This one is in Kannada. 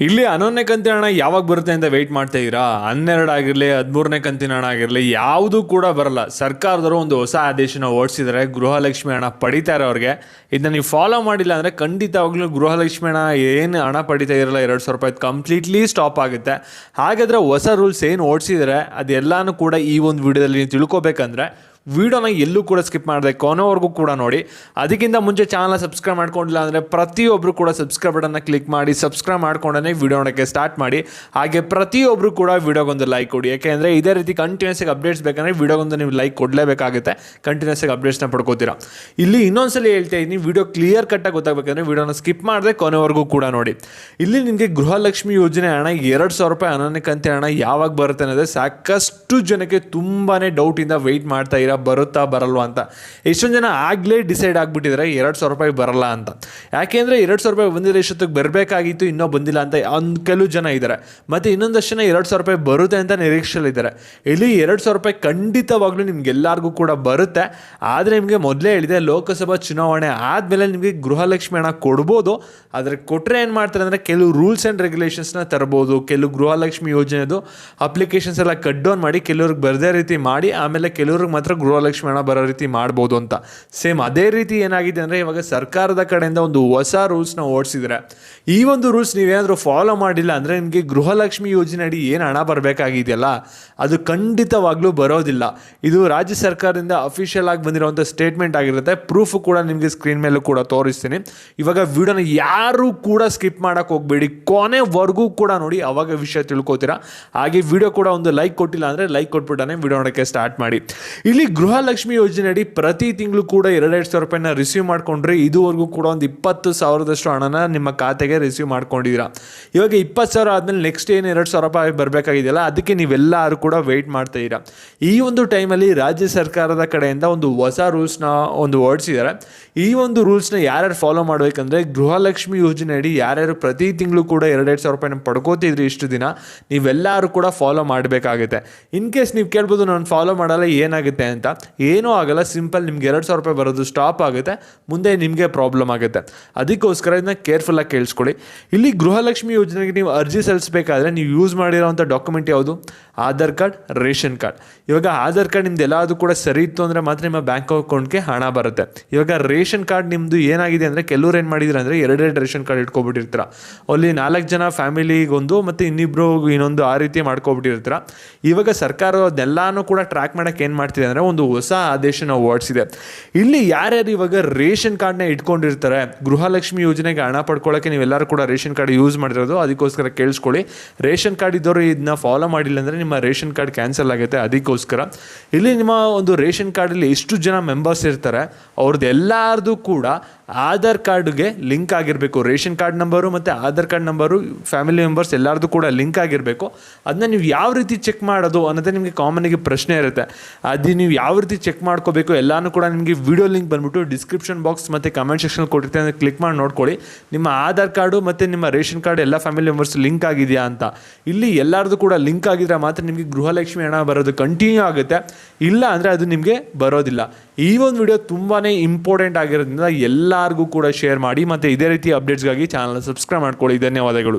ಇಲ್ಲಿ ಹನ್ನೊಂದನೇ ಕಂತಿನ ಹಣ ಯಾವಾಗ ಬರುತ್ತೆ ಅಂತ ವೆಯ್ಟ್ ಮಾಡ್ತಾ ಇದ್ದೀರಾ? ಹನ್ನೆರಡು ಆಗಿರಲಿ, ಹದಿಮೂರನೇ ಕಂತಿನ ಹಣ ಆಗಿರಲಿ, ಯಾವುದೂ ಕೂಡ ಬರಲ್ಲ. ಸರ್ಕಾರದವರು ಒಂದು ಹೊಸ ಆದೇಶನ ಹೊರಡಿಸಿದ್ದಾರೆ ಗೃಹಲಕ್ಷ್ಮಿ ಹಣ ಪಡಿತಾ ಇರೋರಿಗೆ ಇದನ್ನ ನೀವು ಫಾಲೋ ಮಾಡಿಲ್ಲ ಅಂದರೆ ಖಂಡಿತವಾಗ್ಲೂ ಗೃಹಲಕ್ಷ್ಮಿ ಹಣ ಏನು ಹಣ ಪಡಿತಾ ಇರಲ್ಲ, ಎರಡು ಸಾವಿರ ರೂಪಾಯಿ ಕಂಪ್ಲೀಟ್ಲಿ ಸ್ಟಾಪ್ ಆಗುತ್ತೆ. ಹಾಗಾದರೆ ಹೊಸ ರೂಲ್ಸ್ ಏನು ಓಡಿಸಿದರೆ ಅದೆಲ್ಲನೂ ಕೂಡ ಈ ಒಂದು ವಿಡಿಯೋದಲ್ಲಿ ನೀವು ತಿಳ್ಕೊಬೇಕಂದ್ರೆ ವಿಡಿಯೋನ ಎಲ್ಲೂ ಕೂಡ ಸ್ಕಿಪ್ ಮಾಡಿದೆ ಕೊನೆವರೆಗೂ ಕೂಡ ನೋಡಿ. ಅದಕ್ಕಿಂತ ಮುಂಚೆ ಚಾನಲ್ನ ಸಬ್ಸ್ಕ್ರೈಬ್ ಮಾಡ್ಕೊಂಡಿಲ್ಲ ಅಂದರೆ ಪ್ರತಿಯೊಬ್ಬರು ಕೂಡ ಸಬ್ಸ್ಕ್ರೈಬ್ ಬಟನ್ನ ಕ್ಲಿಕ್ ಮಾಡಿ ಸಬ್ಸ್ಕ್ರೈಬ್ ಮಾಡ್ಕೊಂಡೇ ವಿಡಿಯೋ ನೋಡೋಕ್ಕೆ ಸ್ಟಾರ್ಟ್ ಮಾಡಿ. ಹಾಗೆ ಪ್ರತಿಯೊಬ್ಬರು ಕೂಡ ವಿಡಿಯೋಗೊಂದು ಲೈಕ್ ಕೊಡಿ. ಯಾಕೆಂದರೆ ಇದೇ ರೀತಿ ಕಂಟಿನ್ಯೂಸ್ ಆಗಿ ಅಪ್ಡೇಟ್ಸ್ ಬೇಕಂದರೆ ವಿಡಿಯೋಗೊಂದು ನೀವು ಲೈಕ್ ಕೊಡಲೇಬೇಕಾಗುತ್ತೆ. ಕಂಟಿನ್ಯೂಸ್ ಆಗಿ ಅಪ್ಡೇಟ್ಸ್ನ ಪಡ್ಕೋತೀರಾ. ಇಲ್ಲಿ ಇನ್ನೊಂದ್ಸಲಿ ಹೇಳ್ತಾ ಇದ್ದೀನಿ ವಿಡಿಯೋ ಕ್ಲಿಯರ್ ಕಟ್ಟಾಗಿ ಗೊತ್ತಾಗಬೇಕಂದ್ರೆ ವಿಡಿಯೋನ ಸ್ಕಿಪ್ ಮಾಡದೆ ಕೊನೆವರೆಗೂ ಕೂಡ ನೋಡಿ. ಇಲ್ಲಿ ನಿಮಗೆ ಗೃಹಲಕ್ಷ್ಮಿ ಯೋಜನೆ ಹಣ ಎರಡು ಸಾವಿರ ರೂಪಾಯಿ ಹನ್ನೊಂದನೇ ಕಂತಿನ ಹಣ ಯಾವಾಗ ಬರುತ್ತೆ ಅನ್ನೋದೇ ಸಾಕಷ್ಟು ಜನಕ್ಕೆ ತುಂಬಾ ಡೌಟಿಂದ ವೆಯ್ಟ್ ಮಾಡ್ತಾ ಇರ ಬರುತ್ತಾ ಬರಲ್ವಾ ಅಂತ. ಎಷ್ಟೊಂದು ಜನ ಆಗಲೇ ಡಿಸೈಡ್ ಆಗಿಬಿಟ್ಟಿದ್ದಾರೆ ಎರಡು ಸಾವಿರ ರೂಪಾಯಿ ಬರಲ್ಲ ಅಂತ. ಯಾಕೆಂದರೆ ಎರಡು ಸಾವಿರ ರೂಪಾಯಿ ಬಂದಿರೋ ಇಷ್ಟೊತ್ತಿಗೆ ಬರಬೇಕಾಗಿತ್ತು, ಇನ್ನೂ ಬಂದಿಲ್ಲ ಅಂತ ಒಂದು ಕೆಲವು ಜನ ಇದ್ದಾರೆ ಮತ್ತು ಇನ್ನೊಂದಷ್ಟು ಜನ ಎರಡು ಸಾವಿರ ರೂಪಾಯಿ ಬರುತ್ತೆ ಅಂತ ನಿರೀಕ್ಷೆಯಲ್ಲಿದ್ದಾರೆ ಇಲ್ಲಿ ಎರಡು ಸಾವಿರ ರೂಪಾಯಿ ಖಂಡಿತವಾಗ್ಲೂ ನಿಮ್ಗೆಲ್ಲರಿಗೂ ಕೂಡ ಬರುತ್ತೆ. ಆದರೆ ನಿಮಗೆ ಮೊದಲೇ ಹೇಳಿದೆ, ಲೋಕಸಭಾ ಚುನಾವಣೆ ಆದಮೇಲೆ ನಿಮಗೆ ಗೃಹಲಕ್ಷ್ಮಿ ಹಣ ಕೊಡ್ಬೋದು. ಆದರೆ ಕೊಟ್ಟರೆ ಏನು ಮಾಡ್ತಾರೆ ಅಂದರೆ ಕೆಲವು ರೂಲ್ಸ್ ಆ್ಯಂಡ್ ರೆಗ್ಯುಲೇಷನ್ಸ್ನ ತರ್ಬೋದು, ಕೆಲವು ಗೃಹಲಕ್ಷ್ಮಿ ಯೋಜನೆದು ಅಪ್ಲಿಕೇಶನ್ಸ್ ಎಲ್ಲ ಕಟ್ ಡೌನ್ ಮಾಡಿ, ಕೆಲವ್ರಿಗೆ ಬರದೇ ರೀತಿ ಮಾಡಿ, ಆಮೇಲೆ ಕೆಲವ್ರಿಗೆ ಮಾತ್ರ ಗೃಹಲಕ್ಷ್ಮಿ ಹಣ ಬರೋ ರೀತಿ ಮಾಡ್ಬೋದು ಅಂತ. ಸೇಮ್ ಅದೇ ರೀತಿ ಏನಾಗಿದೆ ಅಂದರೆ ಇವಾಗ ಸರ್ಕಾರದ ಕಡೆಯಿಂದ ಒಂದು ಹೊಸ ರೂಲ್ಸ್ನ ಓಡಿಸಿದರೆ, ಈ ಒಂದು ರೂಲ್ಸ್ ನೀವೇನಾದರೂ ಫಾಲೋ ಮಾಡಿಲ್ಲ ಅಂದರೆ ನಿಮಗೆ ಗೃಹಲಕ್ಷ್ಮಿ ಯೋಜನೆ ಅಡಿ ಏನು ಹಣ ಬರಬೇಕಾಗಿದೆಯಲ್ಲ, ಅದು ಖಂಡಿತವಾಗ್ಲೂ ಬರೋದಿಲ್ಲ. ಇದು ರಾಜ್ಯ ಸರ್ಕಾರದಿಂದ ಅಫಿಷಿಯಲ್ ಆಗಿ ಬಂದಿರುವಂಥ ಸ್ಟೇಟ್ಮೆಂಟ್ ಆಗಿರುತ್ತೆ. ಪ್ರೂಫ್ ಕೂಡ ನಿಮಗೆ ಸ್ಕ್ರೀನ್ ಮೇಲೂ ಕೂಡ ತೋರಿಸ್ತೀನಿ. ಇವಾಗ ವಿಡಿಯೋನ ಯಾರೂ ಕೂಡ ಸ್ಕಿಪ್ ಮಾಡೋಕೆ ಹೋಗಬೇಡಿ. ಕೊನೆವರೆಗೂ ಕೂಡ ನೋಡಿ, ಅವಾಗ ವಿಷಯ ತಿಳ್ಕೊತೀರಾ. ಹಾಗೆ ವಿಡಿಯೋ ಕೂಡ ಒಂದು ಲೈಕ್ ಕೊಟ್ಟಿಲ್ಲ ಅಂದರೆ ಲೈಕ್ ಕೊಟ್ಬಿಟ್ಟಾನೆ ವಿಡಿಯೋ ನೋಡೋಕ್ಕೆ ಸ್ಟಾರ್ಟ್ ಮಾಡಿ. ಇಲ್ಲಿ ಗೃಹಲಕ್ಷ್ಮಿ ಯೋಜನೆಯಡಿ ಪ್ರತಿ ತಿಂಗಳು ಕೂಡ ಎರಡೆರಡು ಸಾವಿರ ರೂಪಾಯಿನ ರಿಸೀವ್ ಮಾಡ್ಕೊಂಡ್ರೆ ಇದುವರೆಗೂ ಕೂಡ ಒಂದು ಇಪ್ಪತ್ತು ಸಾವಿರದಷ್ಟು ಹಣನ ನಿಮ್ಮ ಖಾತೆಗೆ ರಿಸೀವ್ ಮಾಡ್ಕೊಂಡಿದ್ದೀರಾ. ಇವಾಗ ಇಪ್ಪತ್ತು ಸಾವಿರ ಆದಮೇಲೆ ನೆಕ್ಸ್ಟ್ ಏನು ಎರಡು ಸಾವಿರ ರೂಪಾಯಿ ಬರಬೇಕಾಗಿದೆಯಲ್ಲ, ಅದಕ್ಕೆ ನೀವೆಲ್ಲರೂ ಕೂಡ ವೆಯ್ಟ್ ಮಾಡ್ತಾ ಇದ್ದೀರಾ. ಈ ಒಂದು ಟೈಮಲ್ಲಿ ರಾಜ್ಯ ಸರ್ಕಾರದ ಕಡೆಯಿಂದ ಒಂದು ಹೊಸ ರೂಲ್ಸ್ನ ಒಂದು ಹೊರಡಿಸಿದ್ದಾರೆ ಈ ಒಂದು ರೂಲ್ಸ್ನ ಯಾರ್ಯಾರು ಫಾಲೋ ಮಾಡಬೇಕಂದ್ರೆ ಗೃಹಲಕ್ಷ್ಮಿ ಯೋಜನೆಯಡಿ ಯಾರ್ಯಾರು ಪ್ರತಿ ತಿಂಗಳು ಕೂಡ ಎರಡೆರಡು ಸಾವಿರ ರೂಪಾಯಿನ ಪಡ್ಕೋತಿದ್ರಿ ಇಷ್ಟು ದಿನ, ನೀವೆಲ್ಲರೂ ಕೂಡ ಫಾಲೋ ಮಾಡಬೇಕಾಗುತ್ತೆ. ಇನ್ ಕೇಸ್ ನೀವು ಕೇಳ್ಬೋದು ನಾನು ಫಾಲೋ ಮಾಡಲ್ಲ ಏನಾಗುತ್ತೆ ಏನೂ ಆಗಲ್ಲ, ಸಿಂಪಲ್ ನಿಮ್ಗೆ ಎರಡು ಸಾವಿರ ರೂಪಾಯಿ ಬರೋದು ಸ್ಟಾಪ್ ಆಗುತ್ತೆ, ಮುಂದೆ ನಿಮಗೆ ಪ್ರಾಬ್ಲಮ್ ಆಗುತ್ತೆ. ಅದಕ್ಕೋಸ್ಕರ ಇದನ್ನ ಕೇರ್ಫುಲ್ಲಾಗಿ ಕೇಳಿಸ್ಕೊಳ್ಳಿ. ಇಲ್ಲಿ ಗೃಹಲಕ್ಷ್ಮಿ ಯೋಜನೆಗೆ ನೀವು ಅರ್ಜಿ ಸಲ್ಲಿಸಬೇಕಾದ್ರೆ ನೀವು ಯೂಸ್ ಮಾಡಿರೋವಂಥ ಡಾಕ್ಯುಮೆಂಟ್ ಯಾವುದು? ಆಧಾರ್ ಕಾರ್ಡ್ ರೇಷನ್ ಕಾರ್ಡ್ ಇವಾಗ ಆಧಾರ್ ಕಾರ್ಡ್ ನಿಮ್ದು ಎಲ್ಲಾದರೂ ಕೂಡ ಸರಿ ಇತ್ತು ಅಂದರೆ ಮಾತ್ರ ನಿಮ್ಮ ಬ್ಯಾಂಕ್ ಅಕೌಂಟ್ಗೆ ಹಣ ಬರುತ್ತೆ. ಇವಾಗ ರೇಷನ್ ಕಾರ್ಡ್ ನಿಮ್ಮದು ಏನಾಗಿದೆ ಅಂದರೆ ಕೆಲವ್ರು ಏನು ಮಾಡಿದ್ರು ಅಂದರೆ ಎರಡೆರಡು ರೇಷನ್ ಕಾರ್ಡ್ ಇಟ್ಕೊಬಿಟ್ಟಿರ್ತೀರ. ಅಲ್ಲಿ ನಾಲ್ಕು ಜನ ಫ್ಯಾಮಿಲಿಗೊಂದು ಮತ್ತು ಇನ್ನಿಬ್ರು ಇನ್ನೊಂದು ಆ ರೀತಿ ಮಾಡ್ಕೊಬಿಟ್ಟಿರ್ತೀರ. ಇವಾಗ ಸರ್ಕಾರ ಅದೆಲ್ಲಾನು ಕೂಡ ಟ್ರ್ಯಾಕ್ ಮಾಡೋಕ್ಕೆ ಏನು ಮಾಡ್ತಿದೆ ಅಂದರೆ ಒಂದು ಹೊಸ ಆದೇಶನ ಹೊರಡಿಸಿದೆ ಇಲ್ಲಿ ಯಾರ್ಯಾರು ಇವಾಗ ರೇಷನ್ ಕಾರ್ಡ್ನ ಇಟ್ಕೊಂಡಿರ್ತಾರೆ, ಗೃಹಲಕ್ಷ್ಮಿ ಯೋಜನೆಗೆ ಹಣ ಪಡ್ಕೊಳ್ಳೋಕ್ಕೆ ನೀವೆಲ್ಲರೂ ಕೂಡ ರೇಷನ್ ಕಾರ್ಡ್ ಯೂಸ್ ಮಾಡಿರೋದು, ಅದಕ್ಕೋಸ್ಕರ ಕೇಳಿಸ್ಕೊಳ್ಳಿ. ರೇಷನ್ ಕಾರ್ಡ್ ಇದ್ದವರು ಇದನ್ನ ಫಾಲೋ ಮಾಡಿಲ್ಲ ಅಂದರೆ ನಿಮ್ಮ ರೇಷನ್ ಕಾರ್ಡ್ ಕ್ಯಾನ್ಸಲ್ ಆಗುತ್ತೆ, ಅದಕ್ಕೋಸ್ಕರ. ಇಲ್ಲಿ ನಿಮ್ಮ ಒಂದು ರೇಷನ್ ಕಾರ್ಡಲ್ಲಿ ಎಷ್ಟು ಜನ ಮೆಂಬರ್ಸ್ ಇರ್ತಾರೆ ಅವ್ರದ್ದು ಎಲ್ಲರದು ಕೂಡ ಆಧಾರ್ ಕಾರ್ಡ್ಗೆ ಲಿಂಕ್ ಆಗಿರಬೇಕು. ರೇಷನ್ ಕಾರ್ಡ್ ನಂಬರು ಮತ್ತು Aadhaar card number, family members ಎಲ್ಲರದು ಕೂಡ ಲಿಂಕ್ ಆಗಿರಬೇಕು. ಅದನ್ನ ನೀವು ಯಾವ ರೀತಿ ಚೆಕ್ ಮಾಡೋದು ಅನ್ನೋದೇ ನಿಮಗೆ ಕಾಮನಿಗೆ ಪ್ರಶ್ನೆ ಇರುತ್ತೆ. ಅದು ನೀವು ಯಾವ ರೀತಿ ಚೆಕ್ ಮಾಡ್ಕೋಬೇಕು ಎಲ್ಲಾನು ಕೂಡ ನಿಮಗೆ ವಿಡಿಯೋ ಲಿಂಕ್ ಬಂದ್ಬಿಟ್ಟು ಡಿಸ್ಕ್ರಿಪ್ಷನ್ ಬಾಕ್ಸ್ ಮತ್ತು ಕಮೆಂಟ್ ಸೆಕ್ಷನ್ ಕೊಟ್ಟಿರ್ತೀನಿ ಅಂದರೆ ಕ್ಲಿಕ್ ಮಾಡಿ ನೋಡ್ಕೊಳ್ಳಿ. ನಿಮ್ಮ ಆಧಾರ್ ಕಾರ್ಡು ಮತ್ತು ನಿಮ್ಮ ರೇಷನ್ ಕಾರ್ಡ್ ಎಲ್ಲ ಫ್ಯಾಮಿಲಿ ಮೆಂಬರ್ಸ್ ಲಿಂಕ್ ಆಗಿದೆಯಾ ಅಂತ. ಇಲ್ಲಿ ಎಲ್ಲರದು ಕೂಡ ಲಿಂಕ್ ಆಗಿದ್ರೆ ಮಾತ್ರ ನಿಮಗೆ ಗೃಹಲಕ್ಷ್ಮಿ ಹಣ ಬರೋದು ಕಂಟಿನ್ಯೂ ಆಗುತ್ತೆ. ಇಲ್ಲ ಅಂದರೆ ಅದು ನಿಮಗೆ ಬರೋದಿಲ್ಲ. ಈ ಒಂದು ವಿಡಿಯೋ ತುಂಬಾ ಇಂಪಾರ್ಟೆಂಟ್ ಆಗಿರೋದ್ರಿಂದ ಎಲ್ಲರಿಗೂ ಕೂಡ ಶೇರ್ ಮಾಡಿ ಮತ್ತು ಇದೇ ರೀತಿ ಅಪ್ಡೇಟ್ಸ್ಗಾಗಿ ಚಾನಲ್ ಸಬ್ಸ್ಕ್ರೈಬ್ ಮಾಡ್ಕೊಳ್ಳಿ. ಧನ್ಯವಾದಗಳು.